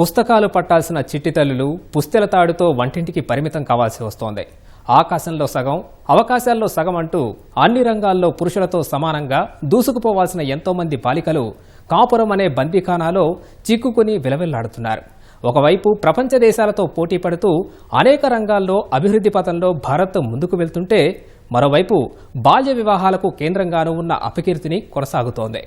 పుస్తకాలు పట్టాల్సిన చిట్టితల్లులు పుస్తెల తాడుతో వంటింటికి పరిమితం కావాల్సి వస్తోంది. ఆకాశంలో సగం అవకాశాల్లో సగం అంటూ అన్ని రంగాల్లో పురుషులతో సమానంగా దూసుకుపోవాల్సిన ఎంతో మంది బాలికలు కాపురం అనే బందీఖానాలో చిక్కుకుని విలవిల్లాడుతున్నారు. ఒకవైపు ప్రపంచ దేశాలతో పోటీ పడుతూ అనేక రంగాల్లో అభివృద్ధి పథంలో భారత్ ముందుకు వెళ్తుంటే మరోవైపు బాల్య వివాహాలకు కేంద్రంగానూ ఉన్న అపకీర్తిని కొనసాగుతోంది.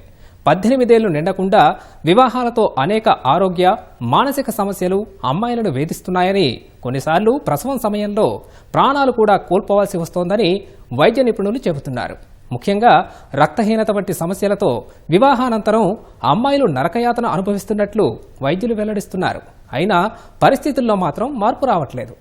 పద్దెనిమిదేళ్ళు నిండకుండా వివాహాలతో అనేక ఆరోగ్య మానసిక సమస్యలు అమ్మాయిలను వేధిస్తున్నాయని. కొన్నిసార్లు ప్రసవం సమయంలో ప్రాణాలు కూడా కోల్పోవాల్సి వస్తోందని వైద్య నిపుణులు చెబుతున్నారు. ముఖ్యంగా రక్తహీనత వంటి సమస్యలతో వివాహానంతరం అమ్మాయిలు నరకయాతన అనుభవిస్తున్నట్లు వైద్యులు వెల్లడిస్తున్నారు. అయినా పరిస్థితుల్లో మాత్రం మార్పు రావట్లేదు.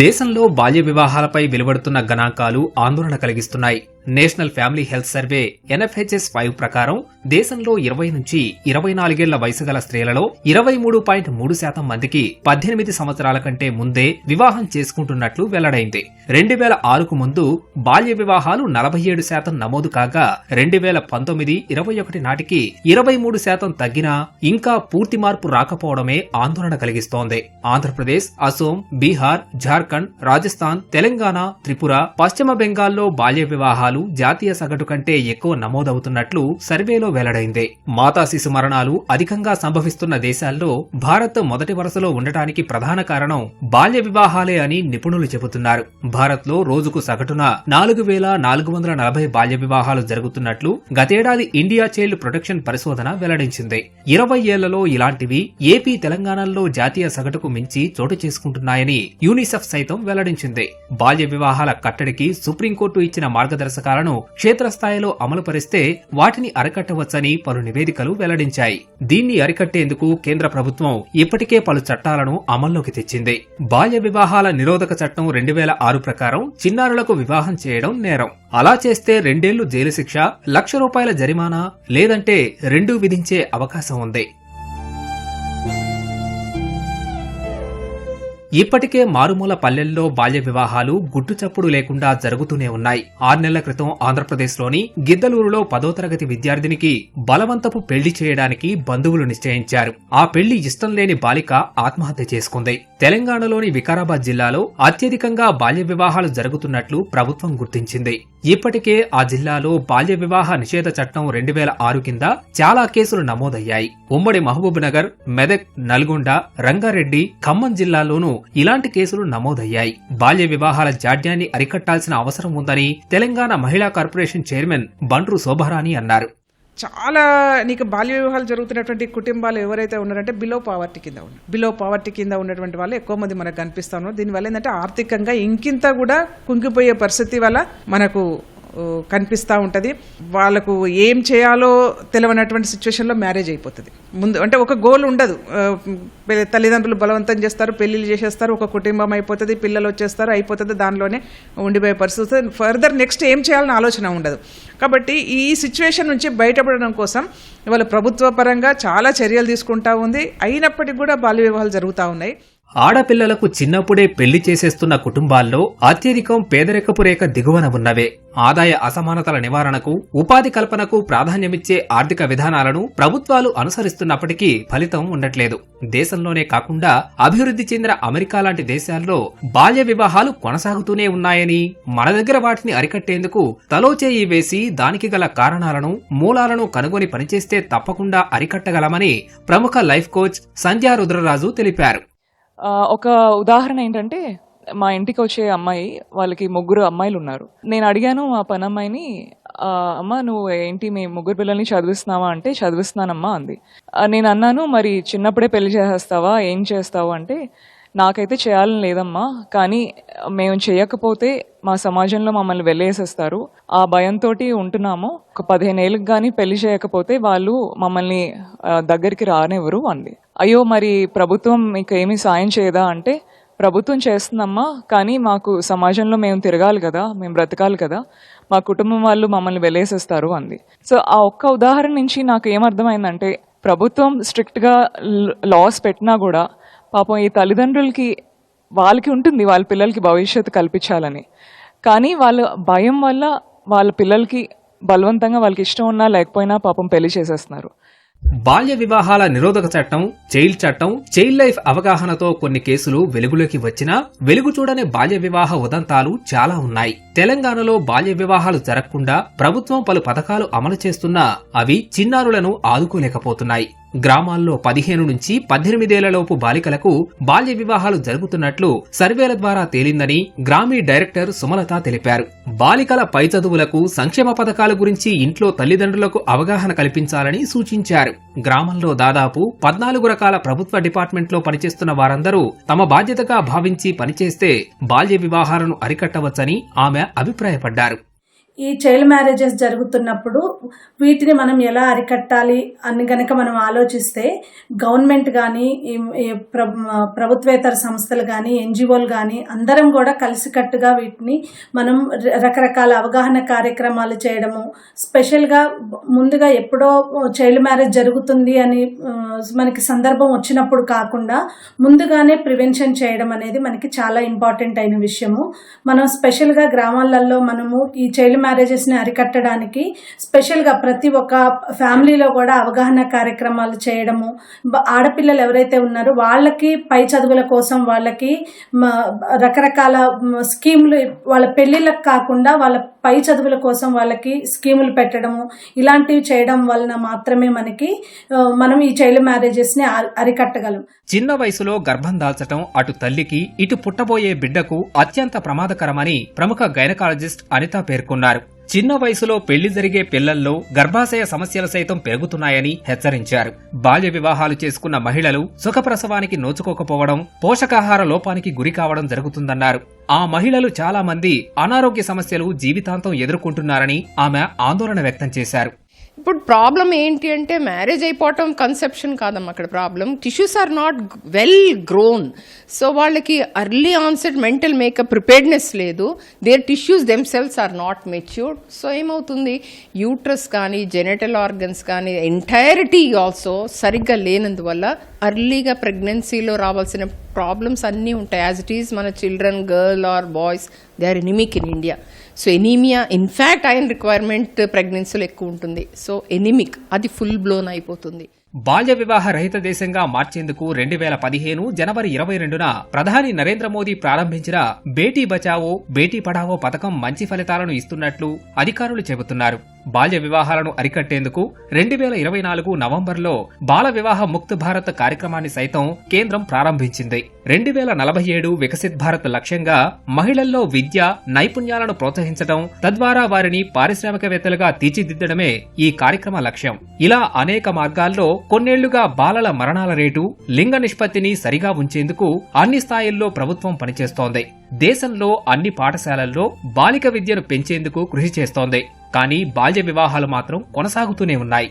దేశంలో బాల్య వివాహాలపై వెలువడుతున్న గణాంకాలు ఆందోళన కలిగిస్తున్నాయి. National family health survey NFHS five ప్రకారం దేశంలో ఇరవై నుంచి ఇరవై నాలుగేళ్ళ వయసు గల స్త్రీలలో ఇరవై మూడు పాయింట్ మూడు శాతం మందికి పద్దెనిమిది సంవత్సరాల కంటే ముందే వివాహం చేసుకుంటున్నట్లు వెల్లడైంది. రెండు వేల ఆరుకు ముందు బాల్య వివాహాలు నలభై ఏడు శాతం నమోదు కాగా రెండు వేల పంతొమ్మిది ఇరవై ఒకటి నాటికి ఇరవై మూడు శాతం తగ్గినా ఇంకా పూర్తి మార్పు రాకపోవడమే ఆందోళన కలిగిస్తోంది. ఆంధ్రప్రదేశ్ అసోం బీహార్ జార్ఖండ్ రాజస్థాన్ తెలంగాణ త్రిపుర పశ్చిమ బెంగాల్లో బాల్య వివాహాలు జాతీయ సగటు కంటే ఎక్కువ నమోదవుతున్నట్లు సర్వేలో వెల్లడైంది. మాతా శిశు మరణాలు అధికంగా సంభవిస్తున్న దేశాల్లో భారత్ మొదటి వరుసలో ఉండటానికి ప్రధాన కారణం బాల్య వివాహాలే అని నిపుణులు చెబుతున్నారు. భారత్లో రోజుకు సగటున నాలుగు వేల నాలుగు వందల నలభై బాల్య వివాహాలు జరుగుతున్నట్లు గతేడాది ఇండియా చైల్డ్ ప్రొటెక్షన్ పరిశోధన వెల్లడించింది. ఇరవై ఏళ్ళలో ఇలాంటివి ఏపీ తెలంగాణలో జాతీయ సగటుకు మించి చోటు చేసుకుంటున్నాయని యూనిసెఫ్ సైతం వెల్లడించింది. బాల్య వివాహాల కట్టడికి సుప్రీంకోర్టు ఇచ్చిన మార్గదర్శకాలను క్షేత్రస్థాయిలో అమలు పరిస్తే వాటిని అరికట్టవచ్చని పలు నివేదికలు వెల్లడించాయి. దీన్ని అరికట్టేందుకు కేంద్ర ప్రభుత్వం ఇప్పటికే పలు చట్టాలను అమల్లోకి తెచ్చింది. బాల్య వివాహాల నిరోధక చట్టం రెండు వేల ఆరు ప్రకారం చిన్నారులకు వివాహం చేయడం నేరం. అలా చేస్తే రెండేళ్ళు జైలు శిక్ష లక్ష రూపాయల జరిమానా లేదంటే రెండూ విధించే అవకాశం ఉంది. ఇప్పటికే మారుమూల పల్లెల్లో బాల్య వివాహాలు గుట్టుచప్పుడు లేకుండా జరుగుతూనే ఉన్నాయి. ఆరు నెలల క్రితం ఆంధ్రప్రదేశ్లోని గిద్దలూరులో పదో తరగతి విద్యార్థినికి బలవంతపు పెళ్ళి చేయడానికి బంధువులు నిశ్చయించారు. ఆ పెళ్ళి ఇష్టం లేని బాలిక ఆత్మహత్య చేసుకుంది. తెలంగాణలోని వికారాబాద్ జిల్లాలో అత్యధికంగా బాల్య వివాహాలు జరుగుతున్నట్లు ప్రభుత్వం గుర్తించింది. ఇప్పటికే ఆ జిల్లాలో బాల్య వివాహ నిషేధ చట్టం రెండు వేల ఆరు కింద చాలా కేసులు నమోదయ్యాయి. ఉమ్మడి మహబూబ్ నగర్ మెదక్ నల్గొండ రంగారెడ్డి ఖమ్మం జిల్లాలోనూ ఇలాంటి కేసులు నమోదయ్యాయి. బాల్య వివాహాల జాడ్యాన్ని అరికట్టాల్సిన అవసరం ఉందని తెలంగాణ మహిళా కార్పొరేషన్ చైర్మన్ బండ్రు శోభారాణి అన్నారు. చాలా నీకు బాల్య వివాహాలు జరుగుతున్నటువంటి కుటుంబాలు ఎవరైతే ఉన్నారంటే బిలో పావర్టీ కింద ఉన్నారు బిలో పావర్టీ కింద ఉన్నటువంటి వాళ్ళు ఎక్కువ మంది మనకు కనిపిస్తా ఉన్నారు. దీనివల్ల ఏంటంటే ఆర్థికంగా ఇంకింత కూడా కుంగిపోయే పరిస్థితి వల్ల మనకు కనిపిస్తూ ఉంటుంది. వాళ్ళకు ఏం చేయాలో తెలియనటువంటి సిచ్యువేషన్లో మ్యారేజ్ అయిపోతుంది. ముందు అంటే ఒక గోల్ ఉండదు. పె- తల్లిదండ్రులు బలవంతం చేస్తారు పెళ్ళిళ్ళు చేసేస్తారు ఒక కుటుంబం అయిపోతుంది పిల్లలు వచ్చేస్తారు అయిపోతుంది దానిలోనే ఉండిపోయే పరిస్థితి ఫర్దర్ నెక్స్ట్ ఏం చేయాలని ఆలోచన ఉండదు. కాబట్టి ఈ సిచ్యువేషన్ నుంచి బయటపడడం కోసం ఇవాళ ప్రభుత్వ పరంగా చాలా చర్యలు తీసుకుంటా ఉంది. అయినప్పటికీ కూడా బాల్య వివాహాలు జరుగుతూ ఉన్నాయి. ఆడపిల్లలకు చిన్నప్పుడే పెళ్ళి చేసేస్తున్న కుటుంబాల్లో అత్యధికం పేదరికపు రేఖ దిగువన ఉన్నవే. ఆదాయ అసమానతల నివారణకు ఉపాధి కల్పనకు ప్రాధాన్యమిచ్చే ఆర్థిక విధానాలను ప్రభుత్వాలు అనుసరిస్తున్నప్పటికీ ఫలితం ఉండట్లేదు. దేశంలోనే కాకుండా అభివృద్ధి చెందిన అమెరికా లాంటి దేశాల్లో బాల్య వివాహాలు కొనసాగుతూనే ఉన్నాయని మన దగ్గర వాటిని అరికట్టేందుకు తలోచేయి వేసి దానికి గల కారణాలను మూలాలను కనుగొని పనిచేస్తే తప్పకుండా అరికట్టగలమని ప్రముఖ లైఫ్ కోచ్ సంధ్యా రుద్రరాజు తెలిపారు. ఒక ఉదాహరణ ఏంటంటే మా ఇంటికి వచ్చే అమ్మాయి వాళ్ళకి ముగ్గురు అమ్మాయిలు ఉన్నారు నేను అడిగాను మా పని అమ్మాయిని అమ్మ నువ్వు ఏంటి మీ ముగ్గురు పిల్లల్ని చదివిస్తున్నావా? అంటే చదివిస్తున్నానమ్మా అంది. నేను అన్నాను మరి చిన్నప్పుడే పెళ్ళి చేసేస్తావా? ఏం చేస్తావు? అంటే నాకైతే చేయాలని లేదమ్మా కానీ మేము చేయకపోతే మా సమాజంలో మమ్మల్ని వెళ్ళేసేస్తారు ఆ భయంతో ఉంటున్నాము. ఒక పదిహేను ఏళ్ళకి కానీ పెళ్ళి చేయకపోతే వాళ్ళు మమ్మల్ని దగ్గరికి రానివ్వరు అంది. అయ్యో మరి ప్రభుత్వం మీకు ఏమీ సాయం చేయదా అంటే ప్రభుత్వం చేస్తుందమ్మా కానీ మాకు సమాజంలో మేము తిరగాలి కదా మేము బ్రతకాలి కదా మా కుటుంబం వాళ్ళు మమ్మల్ని వెలేసేస్తారు అంది. సో ఆ ఒక్క ఉదాహరణ నుంచి నాకు ఏమర్థమైందంటే ప్రభుత్వం స్ట్రిక్ట్గా లాస్ పెట్టినా కూడా పాపం ఈ తల్లిదండ్రులకి వాళ్ళకి ఉంటుంది వాళ్ళ పిల్లలకి భవిష్యత్తు కల్పించాలని. కానీ వాళ్ళ భయం వల్ల వాళ్ళ పిల్లలకి బలవంతంగా వాళ్ళకి ఇష్టం ఉన్నా లేకపోయినా పాపం పెళ్ళి చేసేస్తున్నారు. బాల్య వివాహాల నిరోధక చట్టం చైల్డ్ చట్టం చైల్డ్ లైఫ్ అవగాహనతో కొన్ని కేసులు వెలుగులోకి వచ్చినా వెలుగు చూడని బాల్య వివాహ ఉదంతాలు చాలా ఉన్నాయి. తెలంగాణలో బాల్య వివాహాలు జరగకుండా ప్రభుత్వం పలు పథకాలు అమలు చేస్తున్నా అవి చిన్నారులను ఆదుకోలేకపోతున్నాయి. గ్రామాల్లో పదిహేను నుంచి పద్దెనిమిదేళ్ళలోపు బాలికలకు బాల్య వివాహాలు జరుగుతున్నట్లు సర్వేల ద్వారా తేలిందని గ్రామీ డైరెక్టర్ సుమలత తెలిపారు. బాలికల పై చదువులకు సంక్షేమ పథకాల గురించి ఇంట్లో తల్లిదండ్రులకు అవగాహన కల్పించాలని సూచించారు. గ్రామంలో దాదాపు పద్నాలుగు రకాల ప్రభుత్వ డిపార్ట్మెంట్లో పనిచేస్తున్న వారందరూ తమ బాధ్యతగా భావించి పనిచేస్తే బాల్య వివాహాలను అరికట్టవచ్చని ఆమె అభిప్రాయపడ్డారు. ఈ చైల్డ్ మ్యారేజెస్ జరుగుతున్నప్పుడు వీటిని మనం ఎలా అరికట్టాలి అని గనక మనం ఆలోచిస్తే గవర్నమెంట్ కానీ ప్రభుత్వేతర సంస్థలు కానీ ఎన్జిఓలు కానీ అందరం కూడా కలిసికట్టుగా వీటిని మనం రకరకాల అవగాహన కార్యక్రమాలు చేయడము స్పెషల్గా ముందుగా ఎప్పుడో చైల్డ్ మ్యారేజ్ జరుగుతుంది అని మనకి సందర్భం వచ్చినప్పుడు కాకుండా ముందుగానే ప్రివెన్షన్ చేయడం అనేది మనకి చాలా ఇంపార్టెంట్ అయిన విషయము. మనం స్పెషల్గా గ్రామాలలో మనము ఈ చైల్డ్ మ్యారేజెస్ని అరికట్టడానికి స్పెషల్గా ప్రతి ఒక్క ఫ్యామిలీలో కూడా అవగాహన కార్యక్రమాలు చేయడము. ఆడపిల్లలు ఎవరైతే ఉన్నారో వాళ్ళకి పై చదువుల కోసం వాళ్ళకి రకరకాల స్కీములు వాళ్ళ పెళ్ళిళ్ళకి కాకుండా వాళ్ళ పై చదువుల కోసం వాళ్ళకి స్కీములు పెట్టడము. ఇలాంటివి చేయడం వలన మాత్రమే మనకి మనం ఈ చైల్డ్ మ్యారేజెస్ని అరికట్టగలం. చిన్న వయసులో గర్భం దాల్చటం అటు తల్లికి ఇటు పుట్టబోయే బిడ్డకు అత్యంత ప్రమాదకరమని ప్రముఖ గైనకాలజిస్ట్ అనిత పేర్కొన్నారు. చిన్న వయసులో పెళ్ళి జరిగే పిల్లల్లో గర్భాశయ సమస్యలు సైతం పెరుగుతున్నాయని హెచ్చరించారు. బాల్య వివాహాలు చేసుకున్న మహిళలు సుఖప్రసవానికి నోచుకోకపోవడం పోషకాహార లోపానికి గురి కావడం జరుగుతుందన్నారు. ఆ మహిళలు చాలా మంది అనారోగ్య సమస్యలు జీవితాంతం ఎదుర్కొంటున్నారని ఆమె ఆందోళన వ్యక్తం చేశారు. ఇప్పుడు ప్రాబ్లం ఏంటి అంటే మ్యారేజ్ అయిపోవటం కన్సెప్షన్ కాదమ్మా అక్కడ problem. Tissues are not well grown so వాళ్ళకి early onset mental makeup preparedness లేదు. Their tissues themselves are not matured so ఏమవుతుంది? యూట్రస్ కానీ జెనెటల్ ఆర్గన్స్ కానీ ఎంటైరిటీ ఆల్సో సరిగ్గా లేనందువల్ల అర్లీగా ప్రెగ్నెన్సీలో రావాల్సిన ప్రాబ్లమ్స్ అన్నీ ఉంటాయి. యాజ్ ఇట్ ఈస్ మన children girl or boys they are anaemic in India so anaemia in fact iron requirement ప్రెగ్నెన్సీలో ఎక్కువ ఉంటుంది. సో ఎనిమిక్ అది ఫుల్ బ్లోన్ అయిపోతుంది. బాల్య వివాహ రహిత దేశంగా మార్చేందుకు రెండు వేల పదిహేను జనవరి ఇరవై రెండున ప్రధాని నరేంద్ర మోదీ ప్రారంభించిన బేటీ బచావో బేటీ పడావో పథకం మంచి ఫలితాలను ఇస్తున్నట్లు అధికారులు చెబుతున్నారు. బాల్య వివాహాలను అరికట్టేందుకు రెండు వేల ఇరవై నాలుగు నవంబర్లో బాల వివాహ ముక్త భారత్ కార్యక్రమాన్ని సైతం కేంద్రం ప్రారంభించింది. రెండు వేల నలభై ఏడు వికసిత్ భారత్ లక్ష్యంగా మహిళల్లో విద్య నైపుణ్యాలను ప్రోత్సహించడం తద్వారా వారిని పారిశ్రామికవేత్తలుగా తీర్చిదిద్దడమే ఈ కార్యక్రమ లక్ష్యం. ఇలా అనేక మార్గాల్లో కొన్నేళ్ళుగా బాలల మరణాల రేటు లింగ నిష్పత్తిని సరిగా ఉంచేందుకు అన్ని స్థాయిల్లో ప్రభుత్వం పనిచేస్తోంది. దేశంలో అన్ని పాఠశాలల్లో బాలిక విద్యను పెంచేందుకు కృషి చేస్తోంది. కానీ బాల్య వివాహాలు మాత్రం కొనసాగుతూనే ఉన్నాయి.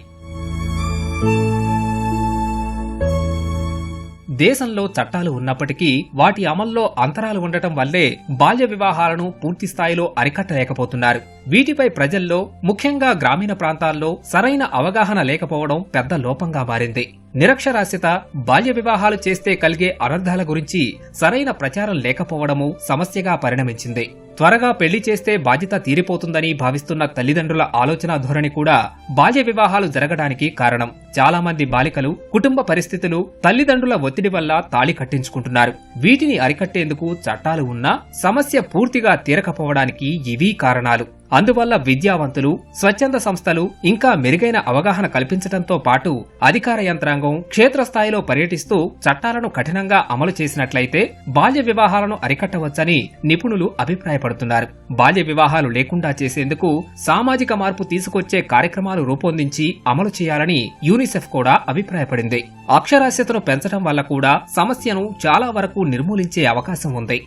దేశంలో చట్టాలు ఉన్నప్పటికీ వాటి అమల్లో అంతరాలు ఉండటం వల్లే బాల్య వివాహాలను పూర్తి స్థాయిలో అరికట్టలేకపోతున్నారు. వీటిపై ప్రజల్లో ముఖ్యంగా గ్రామీణ ప్రాంతాల్లో సరైన అవగాహన లేకపోవడం పెద్ద లోపంగా మారింది. నిరక్షరాస్యత బాల్య వివాహాలు చేస్తే కలిగే అనర్థాల గురించి సరైన ప్రచారం లేకపోవడము సమస్యగా పరిణమించింది. త్వరగా పెళ్ళి చేస్తే బాధ్యత తీరిపోతుందని భావిస్తున్న తల్లిదండ్రుల ఆలోచన ధోరణి కూడా బాల్య వివాహాలు జరగడానికి కారణం. చాలామంది బాలికలు కుటుంబ పరిస్థితులు తల్లిదండ్రుల ఒత్తిడి వల్ల తాళి కట్టించుకుంటున్నారు. వీటిని అరికట్టేందుకు చట్టాలు ఉన్నా సమస్య పూర్తిగా తీరకపోవడానికి ఇవీ కారణాలు. అందువల్ల విద్యావంతులు స్వచ్ఛంద సంస్థలు ఇంకా మెరుగైన అవగాహన కల్పించడంతో పాటు అధికార యంత్రాంగం క్షేత్రస్థాయిలో పర్యటిస్తూ చట్టాలను కఠినంగా అమలు చేసినట్లయితే బాల్య వివాహాలను అరికట్టవచ్చని నిపుణులు అభిప్రాయపడుతున్నారు. బాల్య వివాహాలు లేకుండా చేసేందుకు సామాజిక మార్పు తీసుకొచ్చే కార్యక్రమాలు రూపొందించి అమలు చేయాలని యూనిసెఫ్ కూడా అభిప్రాయపడింది. అక్షరాస్యతను పెంచడం వల్ల కూడా సమస్యను చాలా వరకు నిర్మూలించే అవకాశం ఉంది.